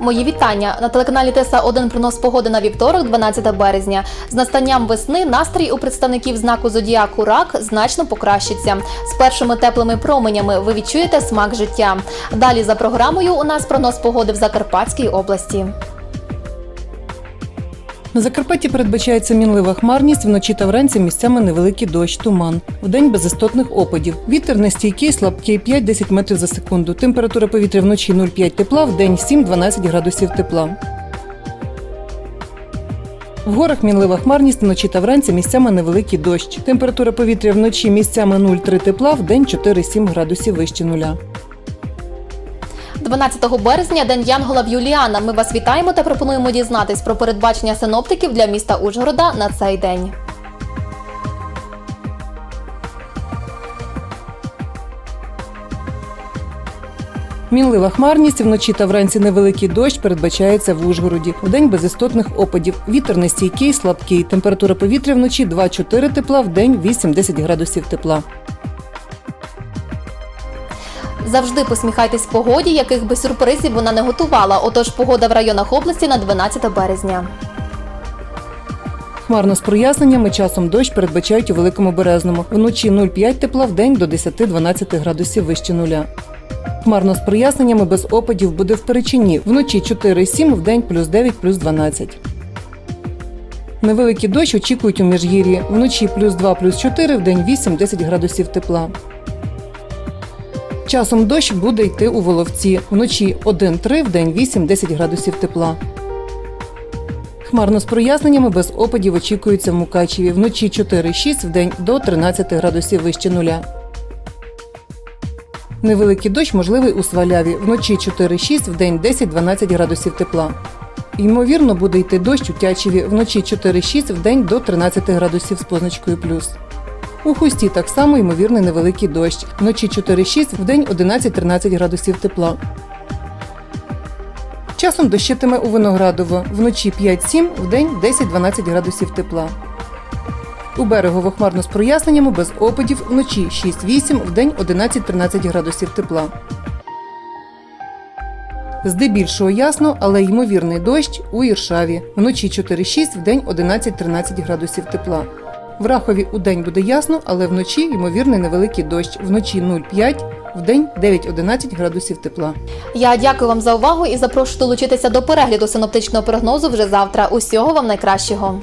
Мої вітання на телеканалі Теса 1 прогноз погоди на вівторок, 12 березня. З настанням весни настрій у представників знаку зодіаку рак значно покращиться. З першими теплими променями ви відчуєте смак життя. Далі за програмою у нас прогноз погоди в Закарпатській області. На Закарпатті передбачається мінлива хмарність, вночі та вранці місцями невеликий дощ, туман. Вдень без істотних опадів. Вітер нестійкий, слабкий 5-10 метрів за секунду. Температура повітря вночі 0,5 тепла, вдень 7-12 градусів тепла. В горах мінлива хмарність, вночі та вранці місцями невеликий дощ. Температура повітря вночі місцями 0,3 тепла, вдень 4-7 градусів вище нуля. 12 березня день Янгола в Юліана. Ми вас вітаємо та пропонуємо дізнатись про передбачення синоптиків для міста Ужгорода на цей день. Мінлива хмарність, вночі та вранці невеликий дощ передбачається в Ужгороді. Вдень без істотних опадів. Вітер нестійкий, слабкий. Температура повітря вночі 2-4 тепла, вдень 8-10 градусів тепла. Завжди посміхайтесь погоді, яких би сюрпризів вона не готувала. Отож, погода в районах області на 12 березня. Хмарно з проясненнями часом дощ передбачають у великому березному. Вночі 0,5 тепла, вдень до 10-12 градусів вище нуля. Хмарно з проясненнями без опадів буде в Перечині. Вночі 4,7, вдень плюс 9, плюс 12. Невеликий дощ очікують у міжгір'ї. Вночі плюс 2, плюс 4, вдень 8-10 градусів тепла. Часом дощ буде йти у Воловці. Вночі 1-3, вдень 8-10 градусів тепла. Хмарно з проясненнями без опадів очікується в Мукачеві. Вночі 4-6, вдень до 13 градусів вище нуля. Невеликий дощ можливий у Сваляві. Вночі 4-6, вдень 10-12 градусів тепла. Ймовірно, буде йти дощ у Тячеві. Вночі 4-6, вдень до 13 градусів з позначкою плюс. У Хусті так само ймовірний невеликий дощ. Вночі 4-6, вдень 11-13 градусів тепла. Часом дощитиме у Виноградово. Вночі 5-7, вдень 10-12 градусів тепла. У берегово хмарно з проясненнями без опадів вночі 6-8, вдень 11-13 градусів тепла. Здебільшого ясно, але ймовірний дощ у Іршаві. Вночі 4-6, вдень 11-13 градусів тепла. В Рахові у день буде ясно, але вночі ймовірний невеликий дощ. Вночі 0,5, вдень 9-11 градусів тепла. Я дякую вам за увагу і запрошую долучитися до перегляду синоптичного прогнозу вже завтра. Усього вам найкращого.